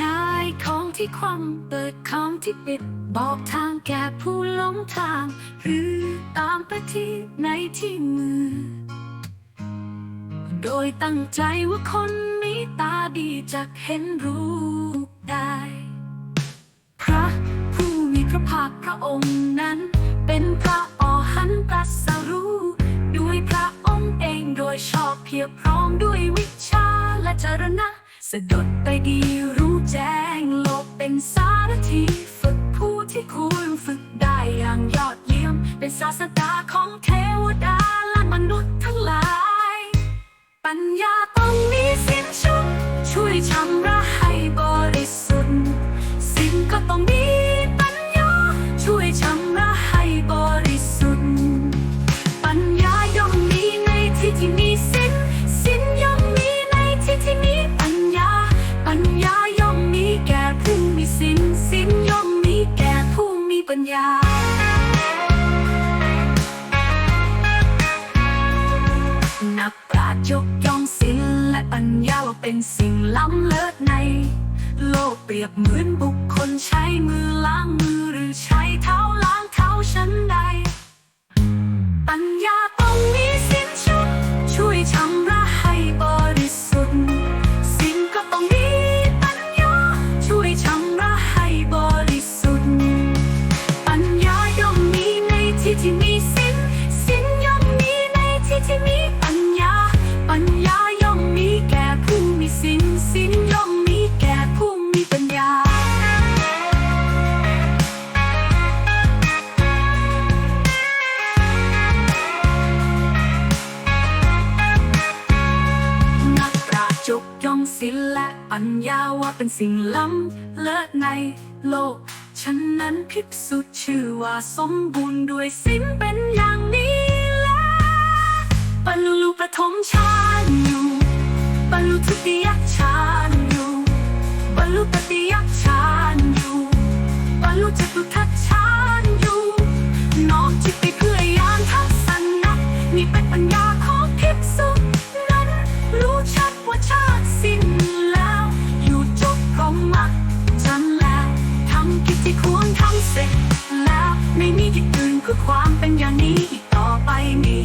ง่ายของที่ความเปิดของที่ปิด บอกทางแก่ผู้หลงทาง หรือตามไปที่ในที่มือ โดยตั้งใจว่าคนนี้ตาดีจะเห็นรู้ได้ พระผู้มีพระภาคพระองค์นั้นเป็นพระ ยบพร้อมด้วยวิชาและจรณะ สะดุดไปดีรู้แจ้งโลกเป็นสารทีฝึกผู้ที่ควรฝึกได้อย่างยอดเยี่ยม เป็นศาสดาของเทวดา นักปราชญ์ยกย่องศิลและปัญญาว่าเป็นสิ่งล้ำเลิศใน โลกเปรียบเหมือนบุคคลใช้มือล้างมือหรือใช้เท้าล้าง ปัญญาว่าเป็นสิ่งล้ำเลิศในโลก ฉันนั้นพิสุทธิ์ชื่อว่าสมบูรณ์ด้วยสิ้นเป็นอย่างนี้และบรรลุปฐมฌานอยู่บรรลุทุติยฌานอยู่บรรลุตติยฌานอยู่บรรลุจตุทัชฌานอยู่น้อมจิตไปเพื่อยานทัศนะนี่เป็นปัญญา ไม่มีที่อื่นเพื่อความเป็นอย่างนี้อีกต่อไปมี